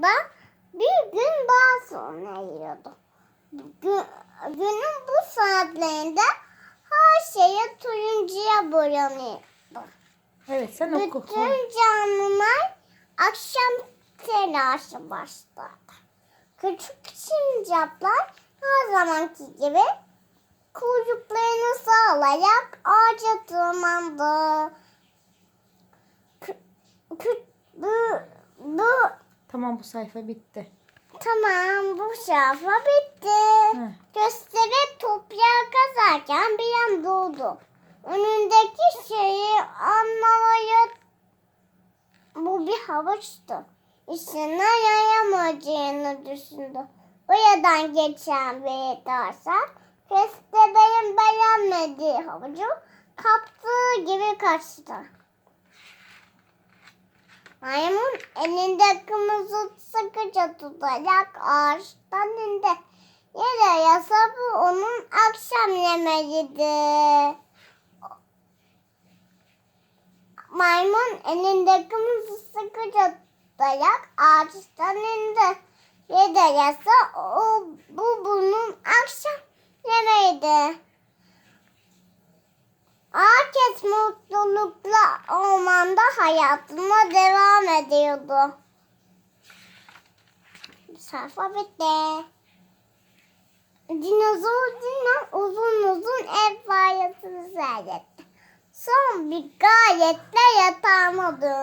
sonunda bir gün daha sonra. Gün, günün bu saatlerinde her şeye turuncuya boyanıyordu. Evet sen oku. Bütün canlılar akşam telaşı başladı. Küçük sincaplar her zamanki gibi kuyruklarını sağlayarak ağaca tırmandı. Kü- kü- bu, bu, Tamam bu sayfa bitti. tamam bu şafa bitti. Hı. Gösteri toprağa kazarken bir an doğdu. Önündeki şeyi anlamaya bu bir havuçtu. İçine yayamayacağını düşündü. Oradan geçen bir tavşan köstebeğin beğenmediği havucu kaptığı gibi kaçtı. Maymun elinde kırmızı sıkıca tutarak ağaçtan indi. Yere yasa bu onun akşam yemeğiydi. Maymun elinde kırmızı sıkıca tutarak ağaçtan indi. Yere yasa o, bu bunun akşam yemeğiydi. Herkes mutlulukla hayatına devam ediyordu. Sayfa bitti. Dinozor Dino uzun uzun ev fayasını seyretti. Son bir gayetle yatağıma döndü.